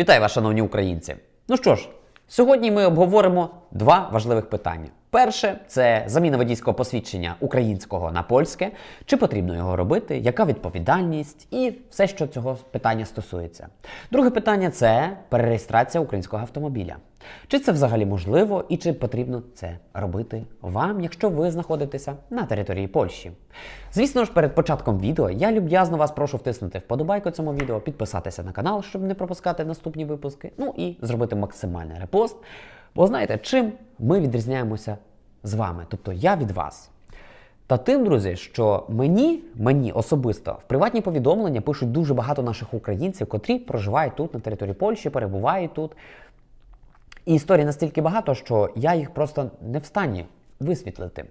Вітаю вас, шановні українці! Ну що ж, сьогодні ми обговоримо два важливих питання. Перше це заміна водійського посвідчення українського на польське. Чи потрібно його робити, яка відповідальність і все, що цього питання стосується. Друге питання це перереєстрація українського автомобіля. Чи це взагалі можливо і чи потрібно це робити вам, якщо ви знаходитеся на території Польщі? Звісно ж, перед початком відео я люб'язно вас прошу втиснути вподобайку цьому відео, підписатися на канал, щоб не пропускати наступні випуски. Ну і зробити максимальний репост. Бо знаєте, чим ми відрізняємося з вами, тобто я від вас. Та тим, друзі, що мені, мені особисто в приватні повідомлення пишуть дуже багато наших українців, котрі проживають тут, на території Польщі, перебувають тут. І історій настільки багато, що я їх просто не в стані висвітлити.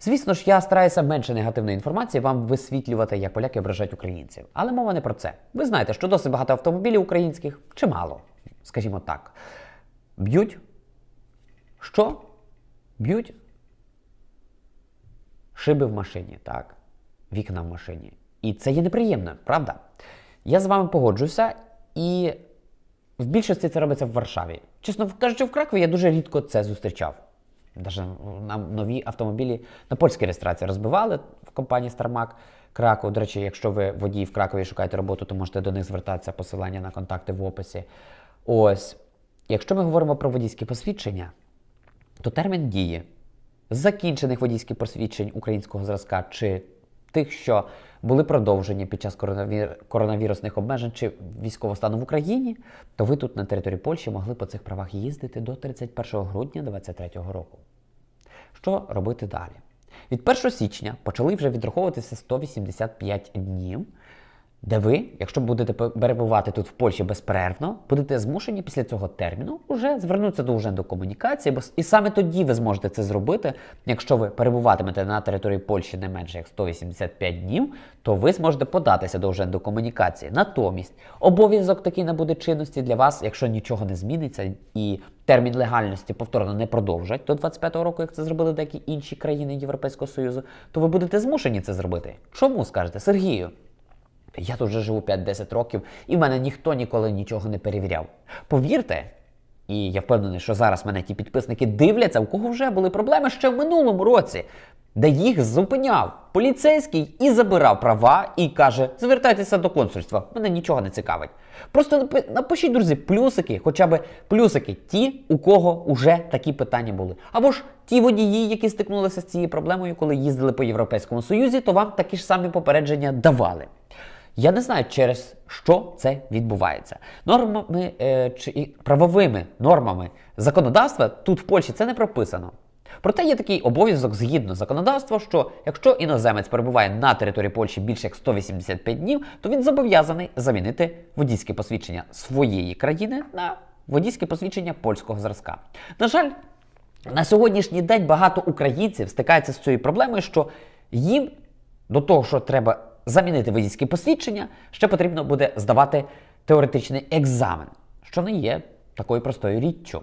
Звісно ж, я стараюся менше негативної інформації вам висвітлювати, як поляки ображають українців. Але мова не про це. Ви знаєте, що досить багато автомобілів українських, чимало, скажімо так, б'ють. Що? Б'ють шиби в машині, так? Вікна в машині. І це є неприємно, правда? Я з вами погоджуюся, і в більшості це робиться в Варшаві. Чесно кажучи, в Кракові я дуже рідко це зустрічав. Даже нам нові автомобілі на польській реєстрації розбивали в компанії Стармак Краков. До речі, якщо ви водій в Кракові шукаєте роботу, то можете до них звертатися посилання на контакти в описі. Ось. Якщо ми говоримо про водійські посвідчення, то термін дії закінчених водійських посвідчень українського зразка чи тих, що були продовжені під час коронавірусних обмежень чи військового стану в Україні, то ви тут на території Польщі могли по цих правах їздити до 31 грудня 2023 року. Що робити далі? Від 1 січня почали вже відраховуватися 185 днів, де ви, якщо будете перебувати тут в Польщі безперервно, будете змушені після цього терміну вже звернутися до до комунікації, бо і саме тоді ви зможете це зробити. Якщо ви перебуватимете на території Польщі не менше як 185 днів, то ви зможете податися до до комунікації. Натомість обов'язок такий набуде чинності для вас, якщо нічого не зміниться і термін легальності повторно не продовжать до 25-го року, як це зробили деякі інші країни Європейського Союзу, то ви будете змушені це зробити. Чому скажете, Сергію? Я тут вже живу 5-10 років, і в мене ніхто ніколи нічого не перевіряв. Повірте, і я впевнений, що зараз мене ті підписники дивляться, у кого вже були проблеми ще в минулому році, де їх зупиняв поліцейський і забирав права, і каже: звертайтеся до консульства, мене нічого не цікавить. Просто напишіть, друзі, плюсики, хоча б плюсики, ті, у кого вже такі питання були. Або ж ті водії, які стикнулися з цією проблемою, коли їздили по Європейському Союзі, то вам такі ж самі попередження давали. Я не знаю, через що це відбувається. Нормами е, чи правовими нормами законодавства тут в Польщі це не прописано. Проте є такий обов'язок згідно законодавства, що якщо іноземець перебуває на території Польщі більше як 185 днів, то він зобов'язаний замінити водійське посвідчення своєї країни на водійське посвідчення польського зразка. На жаль, на сьогоднішній день багато українців стикаються з цією проблемою, що їм до того, що треба замінити водійське посвідчення, ще потрібно буде здавати теоретичний екзамен, що не є такою простою річчю,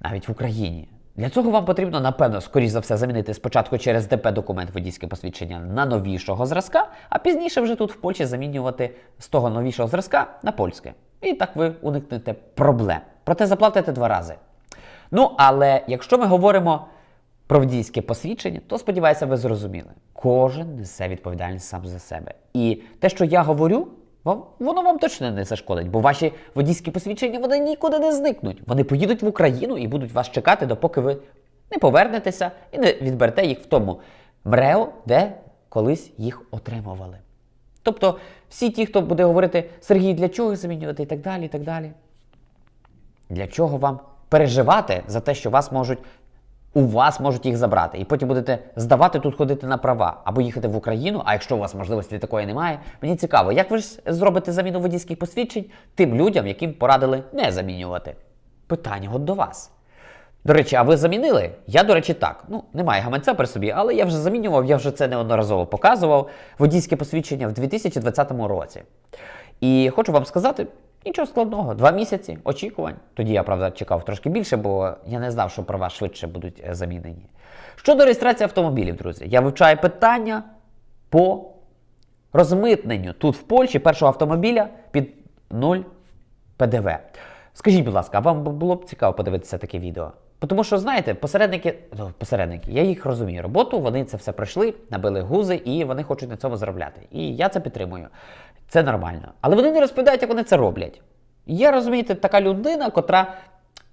навіть в Україні. Для цього вам потрібно, напевно, скоріш за все, замінити спочатку через ДП документ водійське посвідчення на новішого зразка, а пізніше вже тут в Польщі замінювати з того новішого зразка на польське. І так ви уникнете проблем. Проте заплатите два рази. Ну, але якщо ми говоримо про водійське посвідчення, то сподіваюся, ви зрозуміли. Кожен несе відповідальність сам за себе. І те, що я говорю, воно вам точно не зашкодить, бо ваші водійські посвідчення вони нікуди не зникнуть. Вони поїдуть в Україну і будуть вас чекати, допоки ви не повернетеся і не відберете їх в тому МРЕО, де колись їх отримували. Тобто, всі ті, хто буде говорити, Сергій, для чого замінювати і так далі, і так далі. Для чого вам переживати за те, що вас можуть у вас можуть їх забрати. І потім будете здавати тут ходити на права або їхати в Україну. А якщо у вас можливості такої немає, мені цікаво, як ви ж зробите заміну водійських посвідчень тим людям, яким порадили не замінювати? Питання от до вас. До речі, а ви замінили? Я, до речі, так. Ну, немає гаманця при собі, але я вже замінював, я вже це неодноразово показував. Водійське посвідчення в 2020 році. І хочу вам сказати, Нічого складного, два місяці очікувань. Тоді я, правда, чекав трошки більше, бо я не знав, що права швидше будуть е, замінені. Щодо реєстрації автомобілів, друзі, я вивчаю питання по розмитненню тут в Польщі першого автомобіля під 0 ПДВ. Скажіть, будь ласка, вам було б цікаво подивитися таке відео? Тому що, знаєте, посередники, ну, посередники, я їх розумію. Роботу вони це все пройшли, набили гузи і вони хочуть на цьому заробляти. І я це підтримую. Це нормально. Але вони не розповідають, як вони це роблять. Я розумієте, така людина, котра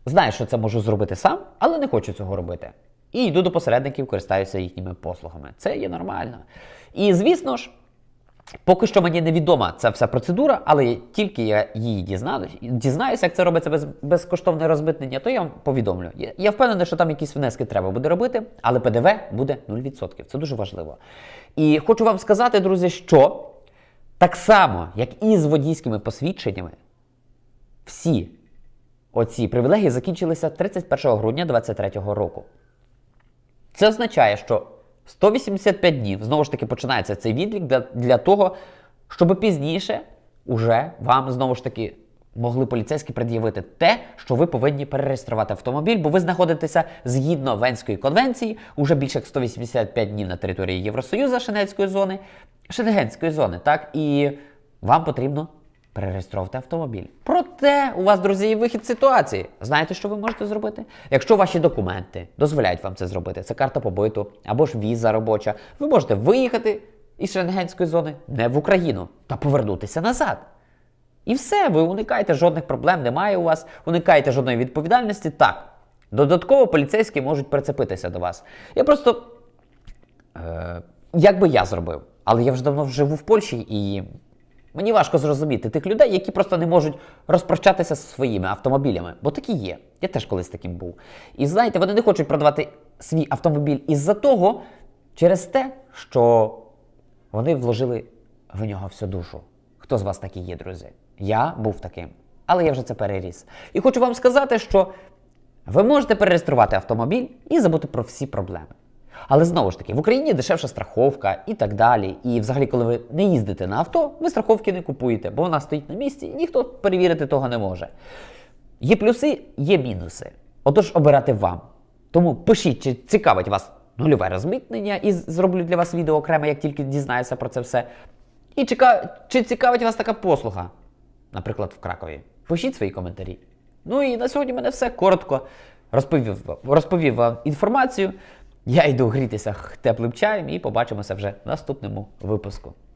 знає, що це можу зробити сам, але не хочу цього робити. І йду до посередників, користаюся їхніми послугами. Це є нормально. І звісно ж. Поки що мені невідома ця вся процедура, але тільки я її дізнаюсь, дізнаюся, як це робиться без, безкоштовне розмитнення, то я вам повідомлю. Я, я впевнений, що там якісь внески треба буде робити, але ПДВ буде 0%. Це дуже важливо. І хочу вам сказати, друзі, що так само, як і з водійськими посвідченнями, всі оці привілегії закінчилися 31 грудня 2023 року. Це означає, що 185 днів знову ж таки починається цей відлік для, для того, щоб пізніше уже вам знову ж таки могли поліцейські пред'явити те, що ви повинні перереєструвати автомобіль, бо ви знаходитеся згідно Венської конвенції уже більше як 185 днів на території Євросоюзу Шенгенської зони, Шенгенської зони, так і вам потрібно перереєстровувати автомобіль. Проте у вас, друзі, є вихід ситуації. Знаєте, що ви можете зробити? Якщо ваші документи дозволяють вам це зробити, це карта побиту або ж віза робоча, ви можете виїхати із Шенгенської зони не в Україну та повернутися назад. І все, ви уникаєте жодних проблем, немає у вас, уникаєте жодної відповідальності. Так, додатково поліцейські можуть прицепитися до вас. Я просто Е, як би я зробив, але я вже давно живу в Польщі і мені важко зрозуміти тих людей, які просто не можуть розпрощатися зі своїми автомобілями, бо такі є. Я теж колись таким був. І знаєте, вони не хочуть продавати свій автомобіль із-за того, через те, що вони вложили в нього всю душу. Хто з вас такі є, друзі? Я був таким, але я вже це переріс. І хочу вам сказати, що ви можете перереєструвати автомобіль і забути про всі проблеми. Але знову ж таки, в Україні дешевша страховка і так далі. І взагалі, коли ви не їздите на авто, ви страховки не купуєте, бо вона стоїть на місці, і ніхто перевірити того не може. Є плюси, є мінуси. Отож, обирати вам. Тому пишіть, чи цікавить вас нульове розмитнення, і зроблю для вас відео окремо, як тільки дізнаюся про це все. І чека... чи цікавить вас така послуга, наприклад, в Кракові. Пишіть свої коментарі. Ну і на сьогодні в мене все коротко. Розповів, розповів вам інформацію. Я йду грітися теплим чаєм і побачимося вже в наступному випуску.